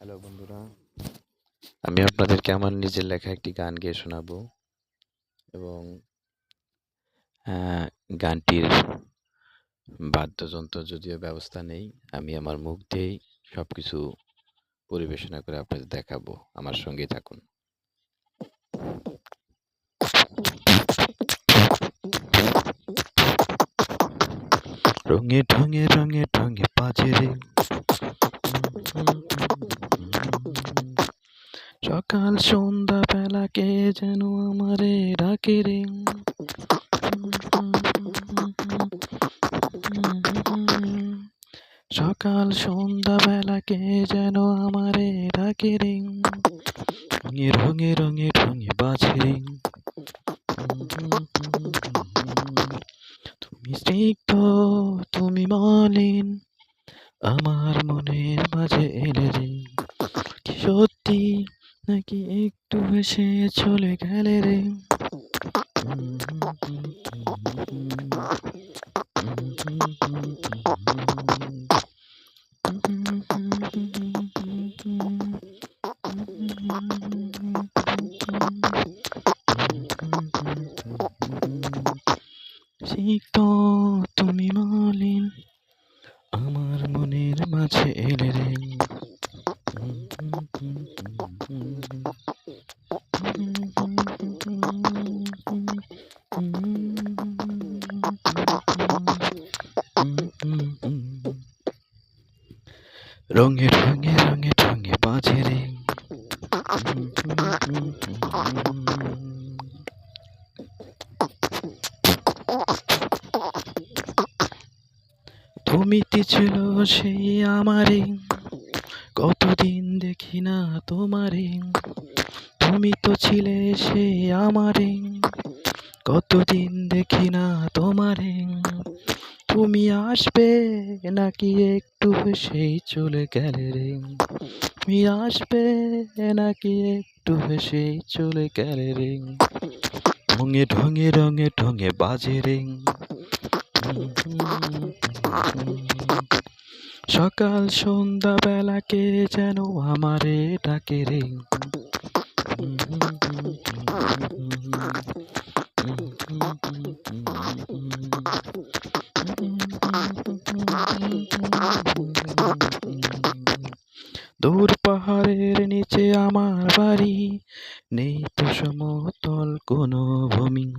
Hello বন্ধুরা। আমি আপনাদেরকে আমার নিজের লেখা একটি গান গেয়ে শোনাবো এবং গানটির বাদ্যযন্ত্র যদিও ব্যবস্থা নেই, আমি আমার মুখ দিয়েই সব কিছু পরিবেশনা করে আপনাদের দেখাবো। আমার সঙ্গেই থাকুন। রঙে ঢঙে রঙে ঢঙে বাজে রে সকাল সন্ধ্যা বেলা কে যেন আমারে ডাকে রে? সকাল সন্ধ্যা বেলা কে যেন আমারে ডাকে রে? রঙে রঙে রঙে রঙে বাজে রে। তুমি স্নিগ্ধ, তুমি মলিন, আমার মনের মাঝে এলে রে কি সত্যি নাকি হেসে চলে গেলে রে। সিক্ত তুমি মলিন রঙে রঙে রঙে রঙে বাজে রে। তুমি ছিল সেই আমারে? কতদিন দেখি না তোমারে। তুমি তো ছিলে সেই আমারে। কতদিন দেখি না তোমারে। তুমি আসবে নাকি একটু হেসেই চলে গেলে রে? তুমি আসবে নাকি একটু হেসেই চলে গেলে রে? ঢঙে ঢঙে, রঙে ঢঙে বাজে রে। সকাল সন্ধ্যা বেলা কে যেন আমারে ডাকে রে। কোনো ভূমি।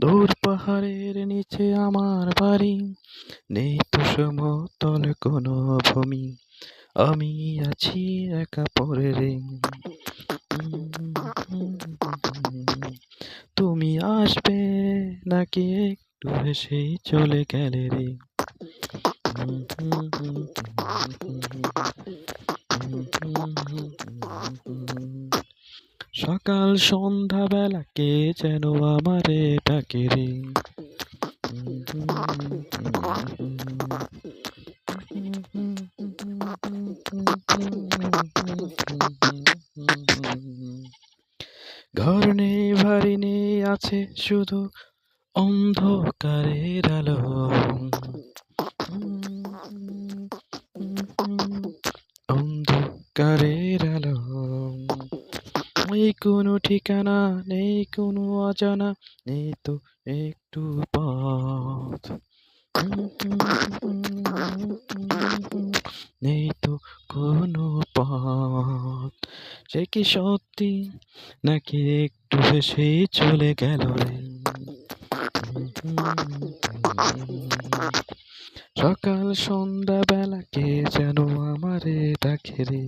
দূর পাহাড়ের নিচে আমার বাড়ি, নেই তো সমতল কোনো ভূমি। আমি আছি একা পরে রে। তুমি আসবে নাকি একটু হেসেই চলে গেলে রে? সকাল সন্ধ্যা বেলা কে যেন আমারে ডাকে রে? ঘর নেই নেই, আছে শুধু অন্ধকারের আলো। অন্ধকারের আলো। এই কোনো ঠিকানা নেই কোনো অজানা নেই তো একটু পথ। নেই তো কোনো পথ। সে কি সত্যি? নাকি একটু হেসে চলে গেল রে? সকাল সন্ধ্যা বেলা কে যেন আমারে ডাকে রে।